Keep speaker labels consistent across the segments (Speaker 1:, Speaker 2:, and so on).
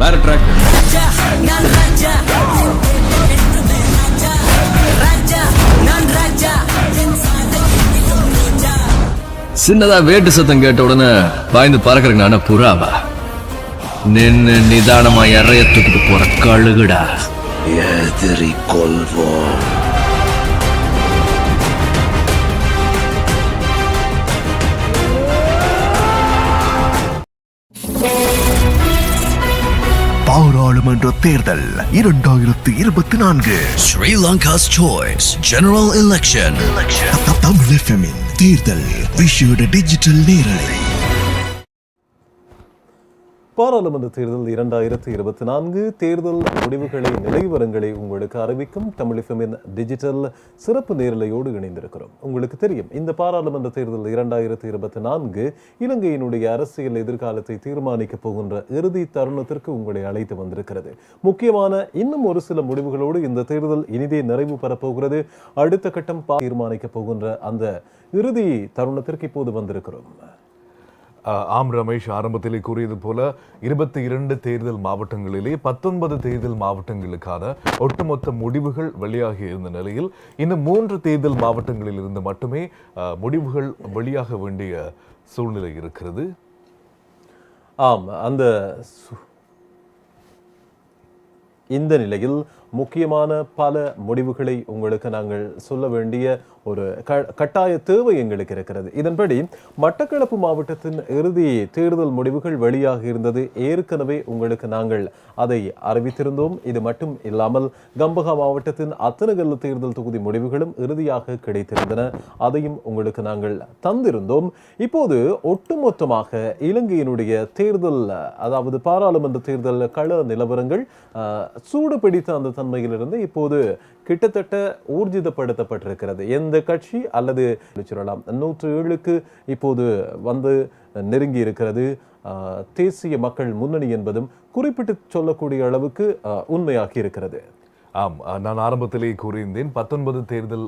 Speaker 1: வேற ட்ராக்
Speaker 2: ராஜா நான் ராஜா என்றுமே ராஜா ராஜா நான் ராஜா என் சாலை எங்கிலும் ரோஜா
Speaker 1: சின்னதா வேட்டு சத்தம் கேட்ட உடனே பாய்ந்து பறக்கறதுக்கு நானே புறாவா? நின்னு நிதானமா இறைய தூக்கிட்டு போற கழுகுடா.
Speaker 3: எதிரி கொள்வோம்
Speaker 4: பாராளுமன்ற தேர்தல் இரண்டாயிரத்து இருபத்தி நான்கு
Speaker 5: Sri Lanka's choice. General election.
Speaker 4: த- தமிழ் தேர்தல் விஷேட டிஜிட்டல் நேரலை
Speaker 6: பாராளுமன்ற தேர்தல் இரண்டாயிரத்தி இருபத்தி நான்கு. தேர்தல் முடிவுகளை நிலைவரங்களை உங்களுக்கு அறிவிக்கும் தமிழிசமின் டிஜிட்டல் சிறப்பு நேரலையோடு இணைந்திருக்கிறோம். உங்களுக்கு தெரியும் இந்த பாராளுமன்ற தேர்தல் இரண்டாயிரத்தி இருபத்தி நான்கு இலங்கையினுடைய அரசியல் எதிர்காலத்தை தீர்மானிக்கப் போகின்ற இறுதி தருணத்திற்கு உங்களை அழைத்து வந்திருக்கிறது. முக்கியமான இன்னும் ஒரு சில முடிவுகளோடு இந்த தேர்தல் இனிதே நிறைவு பெறப்போகிறது. அடுத்த கட்டம் பா- தீர்மானிக்கப் போகின்ற அந்த இறுதி தருணத்திற்கு இப்போது வந்திருக்கிறோம்.
Speaker 7: ஆம் ரமேஷ் ஆரம்பத்திலே கூறியது போல இருபத்தி இரண்டு தேர்தல் மாவட்டங்களிலே பத்தொன்பது தேர்தல் மாவட்டங்களுக்கான ஒட்டுமொத்த முடிவுகள் வெளியாகி இருந்த நிலையில் இந்த மூன்று தேர்தல் மாவட்டங்களில் இருந்து மட்டுமே முடிவுகள் வெளியாக வேண்டிய சூழ்நிலை இருக்கிறது.
Speaker 6: ஆம் அந்த சு- இந்த நிலையில் முக்கியமான பல முடிவுகளை உங்களுக்கு நாங்கள் சொல்ல வேண்டிய ஒரு க- கட்டாய தேவை எங்களுக்கு இருக்கிறது. இதன்படி மட்டக்களப்பு மாவட்டத்தின் இறுதி தேர்தல் முடிவுகள் வெளியாக இருந்தது. ஏற்கனவே உங்களுக்கு நாங்கள் அதை அறிவித்திருந்தோம். இது மட்டும் இல்லாமல் கம்பகா மாவட்டத்தின் அத்தனகல்ல தேர்தல் தொகுதி முடிவுகளும் இறுதியாக கிடைத்திருந்தன. அதையும் உங்களுக்கு நாங்கள் தந்திருந்தோம். இப்போது ஒட்டுமொத்தமாக இலங்கையினுடைய தேர்தல் அதாவது பாராளுமன்ற தேர்தல் கள நிலவரங்கள் சூடு பிடித்த அந்த தன்மையிலிருந்து இப்போது கிட்டத்தட்ட ஊர்ஜிதப்படுத்தப்பட்டிருக்கிறது. எந்த கட்சி அல்லது சொல்லலாம் நூற்று ஏழுக்கு இப்போது வந்து நெருங்கி இருக்கிறது தேசிய மக்கள் முன்னணி என்பதும் குறிப்பிட்டு சொல்லக்கூடிய அளவுக்கு உண்மையாகி இருக்கிறது
Speaker 7: ஆம் நான் ஆரம்பத்திலேயே கூறியிருந்தேன் பத்தொன்பது தேர்தல்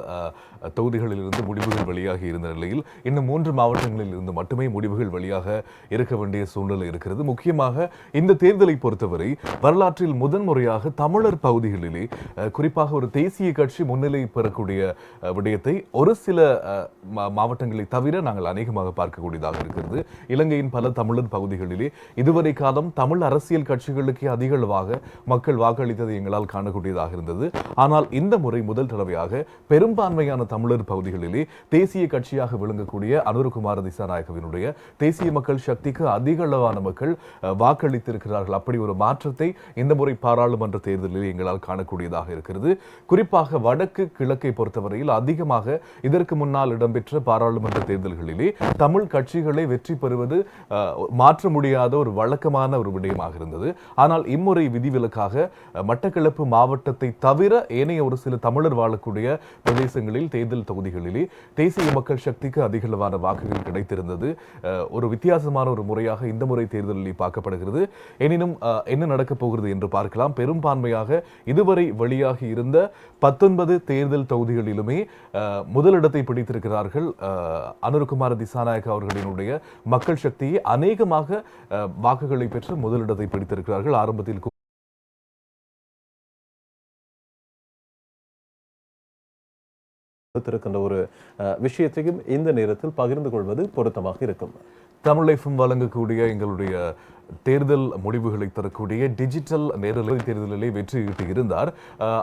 Speaker 7: தொகுதிகளிலிருந்து தொகுதிகளில் இருந்து முடிவுகள் வெளியாகி இருந்த நிலையில் இன்னும் மூன்று மாவட்டங்களில் இருந்து மட்டுமே முடிவுகள் வெளியாக இருக்க வேண்டிய சூழ்நிலை இருக்கிறது. முக்கியமாக இந்த தேர்தலை பொறுத்தவரை வரலாற்றில் முதன்முறையாக தமிழர் பகுதிகளிலே குறிப்பாக ஒரு தேசிய கட்சி முன்னிலை பெறக்கூடிய விடயத்தை ஒரு சில மாவட்டங்களை தவிர நாங்கள் அநேகமாக பார்க்கக்கூடியதாக இருக்கிறது. இலங்கையின் பல தமிழர் பகுதிகளிலே இதுவரை காலம் தமிழ் அரசியல் கட்சிகளுக்கே அதிகளவாக மக்கள் வாக்களித்ததை எங்களால் காணக்கூடியதாக இருந்தது. ஆனால் இந்த முறை முதல் தடவையாக பெரும்பான்மையான தமிழர் பகுதிகளிலே தேசிய கட்சியாக விளங்கக்கூடிய அனுரகுமார திசாநாயகவினுடைய தேசிய மக்கள் சக்திக்கு அதிக அளவான மக்கள் வாக்களித்திருக்கிறார்கள். அப்படி ஒரு மாற்றத்தை இந்த முறை பாராளுமன்ற தேர்தலில் எங்களால் காணக்கூடியதாக இருக்கிறது. குறிப்பாக வடக்கு கிழக்கை பொறுத்தவரையில் அதிகமாக இதற்கு முன்னால் இடம்பெற்ற பாராளுமன்ற தேர்தல்களிலே தமிழ் கட்சிகளை வெற்றி பெறுவது மாற்ற முடியாத ஒரு வழக்கமான ஒரு விடயமாக இருந்தது. ஆனால் இம்முறை விதிவிலக்காக மட்டக்களப்பு மட்டக்களப்பு மாவட்டத்தை தவிர ஏனைய ஒரு சில தமிழர் வாழக்கூடிய பிரதேசங்களில் தேர்தல் தொகுதிகளிலே தேசிய மக்கள் சக்திக்கு அதிகளவான வாக்குகள் கிடைத்திருந்தது. ஒரு வித்தியாசமான ஒரு முறையாக இந்த முறை தேர்தலில் பார்க்கப்படுகிறது. எனினும் என்ன நடக்கப் போகிறது என்று பார்க்கலாம். பெரும்பான்மையாக இதுவரை வெளியாகி இருந்த பத்தொன்பது தேர்தல் தொகுதிகளிலுமே முதலிடத்தை பிடித்திருக்கிறார்கள் அனுருகுமார திசாநாயக் அவர்களினுடைய மக்கள் சக்தியை. அநேகமாக வாக்குகளை பெற்று முதலிடத்தை பிடித்திருக்கிறார்கள். ஆரம்பத்தில்
Speaker 6: கொடுத்திருக்கின்ற ஒரு விஷயத்தையும் இந்த நேரத்தில் பகிர்ந்து கொள்வது பொருத்தமாக இருக்கும்.
Speaker 7: தமிழைஃபும் வழங்கக்கூடிய எங்களுடைய தேர்தல் முடிவுகளை தரக்கூடிய டிஜிட்டல் நேரலை தேர்தலிலே வெற்றியிட்டு இருந்தார்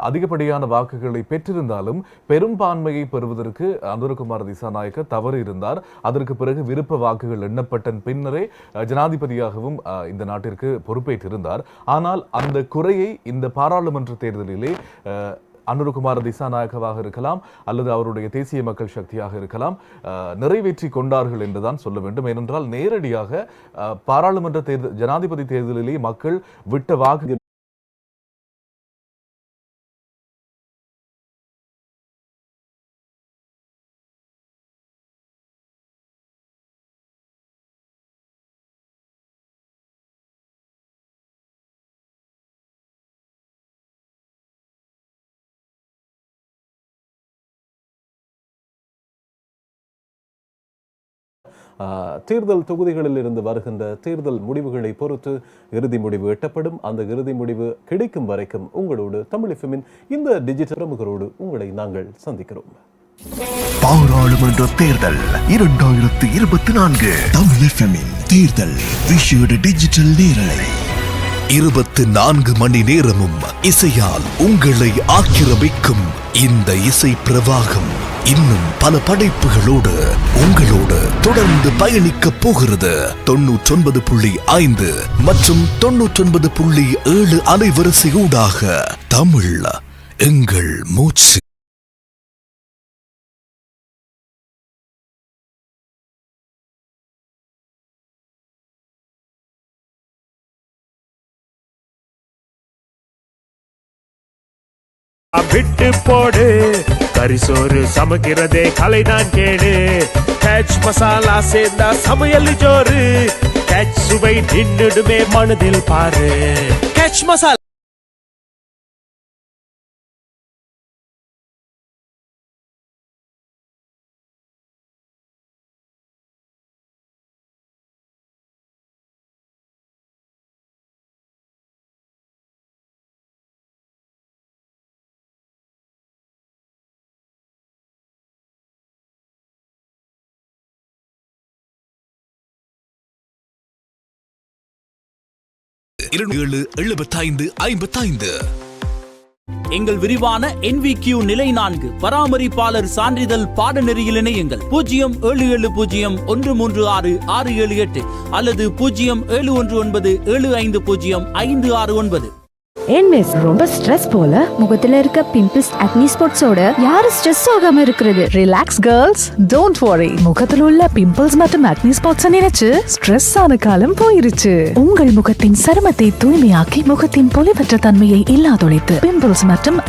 Speaker 7: அதிகப்படியான வாக்குகளை பெற்றிருந்தாலும் பெரும்பான்மையை பெறுவதற்கு அனுரகுமார் திசாநாயக்க தவறு இருந்தார். அதற்கு பிறகு விருப்ப வாக்குகள் எண்ணப்பட்ட பின்னரே ஜனாதிபதியாகவும் இந்த நாட்டிற்கு பொறுப்பேற்றிருந்தார். ஆனால் அந்த குறையை இந்த பாராளுமன்ற தேர்தலிலே அனுருகுமார திசாநாயகவாக இருக்கலாம் அல்லது அவருடைய தேசிய மக்கள் சக்தியாக இருக்கலாம். நிறைவேற்றி கொண்டார்கள் என்றுதான் சொல்ல வேண்டும். ஏனென்றால் நேரடியாக பாராளுமன்ற தேர்தல் ஜனாதிபதி தேர்தலிலே மக்கள் விட்ட வாக்கு
Speaker 6: தேர்தல் தொகுதிகளில் இருந்து வருகின்ற தேர்தல் முடிவுகளை பொறுத்து இறுதி முடிவு எட்டப்படும். அந்த இறுதி முடிவு கிடைக்கும் வரைக்கும் உங்களோடு தமிழ் இந்த டிஜிட்டல் பிரமுகரோடு உங்களை நாங்கள் சந்திக்கிறோம்.
Speaker 4: பாராளுமன்ற தேர்தல் இரண்டாயிரத்து இருபத்தி நான்கு. தமிழ் தேர்தல் விஷேட டிஜிட்டல் நேரலை.
Speaker 7: இருபத்து நான்கு மணி நேரமும் இசையால் உங்களை ஆக்கிரமிக்கும் இந்த இசை பிரவாகம் இன்னும் பல படைப்புகளோடு உங்களோடு தொடர்ந்து பயணிக்கப் போகிறது. தொண்ணூற்றொன்பது புள்ளி ஐந்து மற்றும் தொண்ணூற்றொன்பது புள்ளி ஏழு அலைவரிசையூடாக தமிழ் எங்கள் மூச்சு.
Speaker 8: விட்டு போடு. கரிசோறு சமைக்கிறதே கலை நான் கேடு. கேட்ச் மசாலா சேர்ந்தா சமையல் ஜோறு. கேட்ச் சுவை நின்றுடுமே மனதில் பாரு. கேட்ச் மசாலா
Speaker 7: ஏழு எழுபத்தைந்து ஐம்பத்தைந்து.
Speaker 9: எங்கள் விரிவான NVQ நிலை நான்கு பராமரிப்பாளர் சான்றிதழ் பாடநெறியில் இணையுங்கள். பூஜ்ஜியம் ஏழு ஏழு பூஜ்ஜியம் ஒன்று மூன்று ஆறு ஆறு ஏழு எட்டு அல்லது பூஜ்ஜியம் ஏழு ஒன்று ஒன்பது ஏழு ஐந்து பூஜ்ஜியம் ஐந்து ஆறு ஒன்பது.
Speaker 10: ஏன் மிஸ் ரொம்ப ஸ்ட்ரெஸ் போல.
Speaker 11: முகத்துல இருக்க பிம்பிள்ஸ் அக்னி ஸ்பாட்ஸோட யாரு ஸ்ட்ரெஸ் ஆகாம இருக்கிறது?
Speaker 10: ரிலாக்ஸ் கேர்ள்ஸ் டோன்ட் வரி முகத்தில் உள்ள பிம்பிள்ஸ் மற்றும் அக்னி ஸ்பாட்ஸ் நினைச்சு ஸ்ட்ரெஸ் ஆன காலம் போயிருச்சு. உங்கள் முகத்தின் சருமத்தை தூய்மையாக்கி முகத்தின் பொலிவற்ற தன்மையை இல்லாதொழித்து பிம்பிள்ஸ் மற்றும்